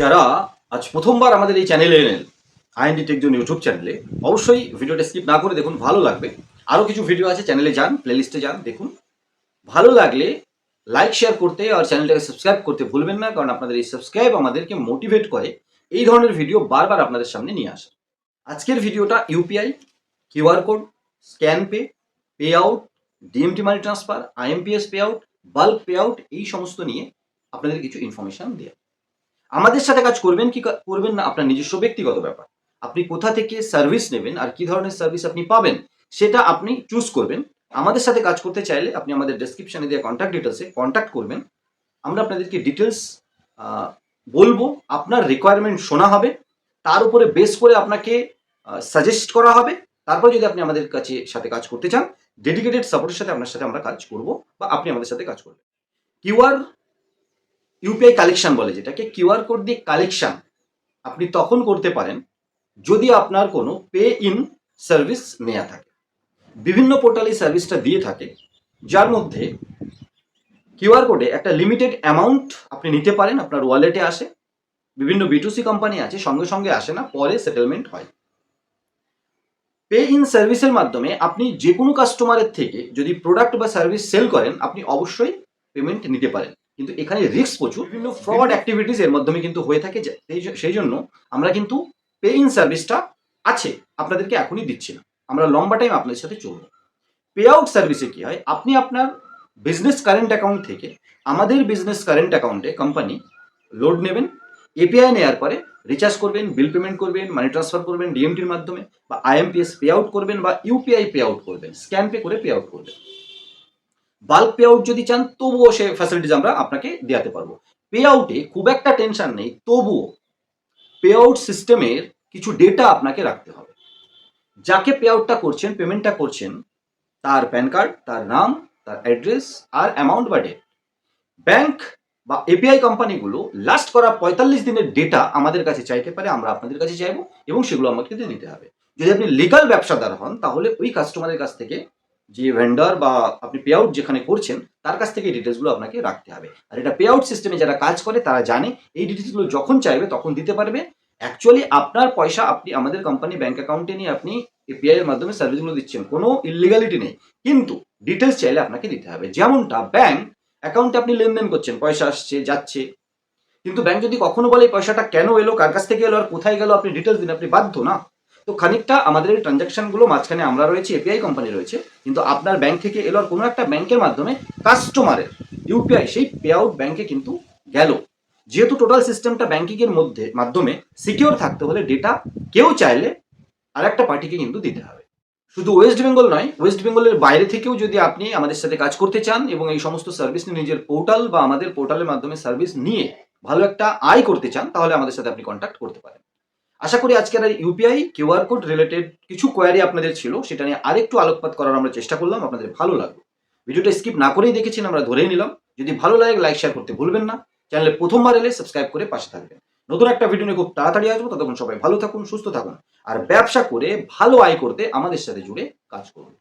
যারা আজ প্রথমবার আমাদের এই চ্যানেলে এলেন আইএনডি টেকজন ইউটিউব চ্যানেলে অবশ্যই ভিডিওটা স্কিপ না করে দেখুন, ভালো লাগবে। আরও কিছু ভিডিও আছে চ্যানেলে যান প্লেলিস্টে যান, দেখুন। ভালো লাগলে লাইক শেয়ার করতে আর চ্যানেলটাকে সাবস্ক্রাইব করতে ভুলবেন না, কারণ আপনাদের এই সাবস্ক্রাইব আমাদেরকে মোটিভেট করে এই ধরনের ভিডিও বারবার আপনাদের সামনে নিয়ে আসা আজকের ভিডিওটা UPI QR code scan pay pay out DMT money transfer IMPS pay out bulk pay out এই সমস্ত নিয়ে আপনাদের কিছু ইনফরমেশন দেওয়া আমাদের সাথে কাজ করবেন কি করবেন না আপনার নিজস্ব ব্যক্তিগত ব্যাপার। আপনি কোথা থেকে সার্ভিস নেবেন আর কি ধরনের সার্ভিস আপনি পাবেন, সেটা আপনি চুজ করবেন। আমাদের সাথে কাজ করতে চাইলে আপনি আমাদের ডেসক্রিপশনে দেওয়া কন্ট্যাক্ট ডিটেলসে কন্ট্যাক্ট করবেন। আমরা আপনাদেরকে ডিটেলস বলব, আপনার রিকোয়ারমেন্ট শোনা হবে। তার উপরে বেস করে আপনাকে সাজেস্ট করা হবে। তারপর যদি আপনি আমাদের কাছে, সাথে কাজ করতে চান ডেডিকেটেড সাপোর্টের সাথে আপনার সাথে আমরা কাজ করব বা আপনি আমাদের সাথে কাজ করবেন। কিউআর ইউপিআই কালেকশন বলে, যেটাকে কিউআর কোড দিয়ে কালেকশন আপনি তখন করতে পারেন যদি আপনার কোনো পে ইন সার্ভিস নেওয়া থাকে। বিভিন্ন পোর্টালে সার্ভিসটা দিয়ে থাকে, যার মধ্যে কিউআর কোডে একটা লিমিটেড অ্যামাউন্ট আপনি নিতে পারেন, আপনার ওয়ালেটে আসে, বিভিন্ন বিটুসি কোম্পানি আছে, সঙ্গে সঙ্গে আসে না, পরে সেটেলমেন্ট হয়। পে ইন সার্ভিসের মাধ্যমে আপনি যে কোনো কাস্টমারের থেকে যদি প্রোডাক্ট বা সার্ভিস সেল করেন, আপনি অবশ্যই পেমেন্ট নিতে পারেন। কিন্তু এখানে রিস্ক প্রচুর। বিভিন্ন ফ্রড অ্যাক্টিভিটিস এর মাধ্যমে কিন্তু হয়ে থাকে সেই জন্য আমরা কিন্তু পে ইন সার্ভিসটা আছে আপনাদেরকে এখনই দিচ্ছি না। আমরা লম্বা টাইম আপনাদের সাথে চলবো। পে আউট সার্ভিসে কি হয়? আপনি আপনার বিজনেস কারেন্ট অ্যাকাউন্ট থেকে আমাদের বিজনেস কারেন্ট অ্যাকাউন্টে কোম্পানি লোড নেবেন এপিআই নেওয়ার পরে রিচার্জ করবেন বিল পেমেন্ট করবেন মানি ট্রান্সফার করবেন ডিএমটির মাধ্যমে বা আইএমপিএস পে আউট করবেন বা ইউপিআই পে আউট করবেন স্ক্যান পে করে পে আউট করবেন। বাল্ক পে আউট যদি চান, তবুও সে ফ্যাসিলিটিস আমরা আপনাকে দেওয়াতে পারব। পে আউটে খুব একটা টেনশন নেই, তবুও পে আউট সিস্টেমের কিছু ডেটা আপনাকে রাখতে হবে। যাকে পে আউটটা করছেন পেমেন্টটা করছেন, তার প্যান কার্ড তার নাম, তার অ্যাড্রেস আর অ্যামাউন্ট বা ডেট ব্যাংক বা এপিআই কোম্পানিগুলো লাস্ট করা পঁয়তাল্লিশ দিনের ডেটা আমাদের কাছে চাইতে পারে, আমরা আপনাদের কাছে চাইব এবং সেগুলো আমাকে দিতে হবে। যদি আপনি লিগাল ব্যবসাদার হন, তাহলে ওই কাস্টমারের কাছ থেকে যে ভেন্ডার বা আপনি পে আউট যেখানে করছেন, তার কাছ থেকে এই ডিটেলসগুলো আপনাকে রাখতে হবে। আর এটা পে আউট সিস্টেমে যারা কাজ করে, তারা জানে এই ডিটেলসগুলো যখন চাইবে তখন দিতে পারবে। অ্যাকচুয়ালি আপনার পয়সা আপনি আমাদের কোম্পানি ব্যাংক অ্যাকাউন্টে নিয়ে আপনি এপিআই এর মাধ্যমে সার্ভিসগুলো দিচ্ছেন। কোনো ইলিগালিটি নেই। কিন্তু ডিটেলস চাইলে আপনাকে দিতে হবে। যেমনটা ব্যাংক অ্যাকাউন্টে আপনি লেনদেন করছেন, পয়সা আসছে, যাচ্ছে। কিন্তু ব্যাংক যদি কখনো বলে পয়সাটা কেন এলো, কার কাছ থেকে এলো, আর কোথায় গেল, আপনি ডিটেলস দিন, আপনি বাধ্য না। তো খানিকটা আমাদের এই ট্রানজাকশনগুলো মাঝখানে আমরা রয়েছে এপিআই কোম্পানি রয়েছে, কিন্তু আপনার ব্যাংক থেকে এলো আর কোনো একটা ব্যাংকের মাধ্যমে কাস্টমারের ইউপিআই সেই পে আউট ব্যাংকে কিন্তু গেল। যেহেতু টোটাল সিস্টেমটা ব্যাংকিং এর মধ্যে, মাধ্যমে সিকিউর থাকতে হলে ডেটা কেউ চাইলে আর একটা পার্টিকে কিন্তু দিতে হবে। শুধু ওয়েস্ট বেঙ্গল নয় ওয়েস্ট বেঙ্গলের বাইরে থেকেও যদি আপনি আমাদের সাথে কাজ করতে চান এবং এই সমস্ত সার্ভিস নিয়ে নিজের পোর্টাল বা আমাদের পোর্টালের মাধ্যমে সার্ভিস নিয়ে ভালো একটা আয় করতে চান, তাহলে আমাদের সাথে আপনি কন্ট্যাক্ট করতে পারেন। আশা করি আজকের এই ইউপিআই কিউআর কোড রিলেটেড কিছু কোয়ারি আপনাদের ছিল, সেটা নিয়ে আরেকটু আলোকপাত করার আমরা চেষ্টা করলাম, আপনাদের ভালো লাগল। ভিডিওটা স্কিপ না করেই দেখেছেন, আমরা ধরেই নিলাম। যদি ভালো লাগে লাইক শেয়ার করতে ভুলবেন না। চ্যানেলে প্রথমবার এলে সাবস্ক্রাইব করে পাশে থাকবেন। নতুন একটা ভিডিও নিয়ে খুব তাড়াতাড়ি আসব, ততক্ষণ সবাই ভালো থাকুন, সুস্থ থাকুন, আর ব্যবসা করে ভালো আয় করতে আমাদের সাথে জুড়ে কাজ করুন।